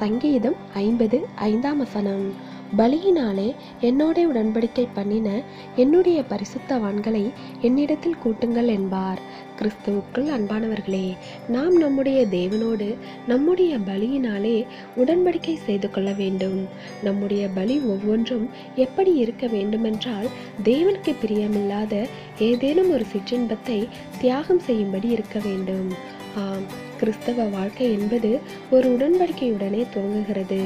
சங்கீதம் ஐம்பது ஐந்தாம் வசனம். பலியினாலே என்னோட உடன்படிக்கை பண்ணின என்னுடைய பரிசுத்தவான்களை என்னிடத்தில் கூட்டுங்கள் என்பார். கிறிஸ்துவுக்குள் அன்பானவர்களே நாம் நம்முடைய தேவனோடு நம்முடைய பலியினாலே உடன்படிக்கை செய்து கொள்ள வேண்டும். நம்முடைய பலி ஒவ்வொன்றும் எப்படி இருக்க வேண்டுமென்றால் தேவனுக்கு பிரியமில்லாத ஏதேனும் ஒரு சிற்றின்பத்தை தியாகம் செய்யும்படி இருக்க வேண்டும். கிறிஸ்தவ வாழ்க்கை என்பது ஒரு உடன்படிக்கையுடனே துவங்குகிறது.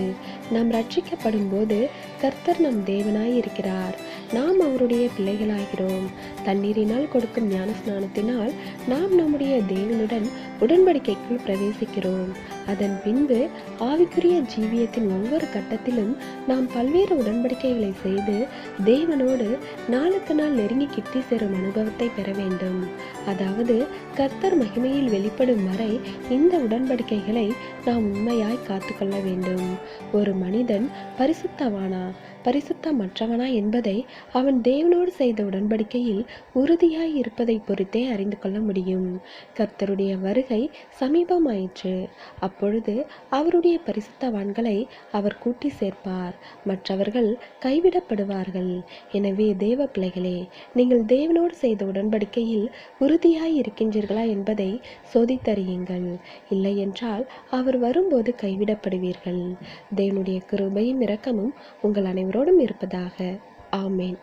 நாம் ரட்சிக்கப்படும் போது கர்த்தர் நம் தேவனாய் இருக்கிறார் நாம் அவருடைய பிள்ளைகளாகிறோம். தண்ணீரினால் கொடுக்கும் ஞான ஸ்நானத்தினால் நாம் நம்முடைய தேவனுடன் உடன்படிக்கைக்குள் பிரவேசிக்கிறோம். அதன் பின்பு ஆவிக்குரிய ஜீவியத்தின் ஒவ்வொரு கட்டத்திலும் நாம் பல்வேறு உடன்படிக்கைகளை செய்து தேவனோடு நாளுக்கு நாள் நெருங்கி கிட்டி சேரும் அனுபவத்தை பெற வேண்டும். அதாவது கர்த்தர் மகிமையில் வெளிப்படும் வரை இந்த உடன்படிக்கைகளை நாம் உண்மையாய் காத்துக்கொள்ள வேண்டும். ஒரு மனிதன் பரிசுத்தவானா பரிசுத்தமற்றவனா என்பதை அவன் தேவனோடு செய்த உடன்படிக்கையில் உறுதியாய் இருப்பதை பொறுத்தே அறிந்து கொள்ள முடியும். கர்த்தருடைய வருகை சமீபமாயிற்று. அப்பொழுது அவருடைய பரிசுத்தவான்களை அவர் கூட்டி சேர்ப்பார். மற்றவர்கள் கைவிடப்படுவார்கள். எனவே தேவ பிள்ளைகளே நீங்கள் தேவனோடு செய்த உடன்படிக்கையில் உறுதியாய் இருக்கின்றீர்களா என்பதை சோதித்தறியுங்கள். இல்லை என்றால் அவர் வரும்போது கைவிடப்படுவீர்கள். தேவனுடைய கிருபையும் இரக்கமும் உங்கள் அனைவரோடும் இருப்பதாக. ஆமேன்.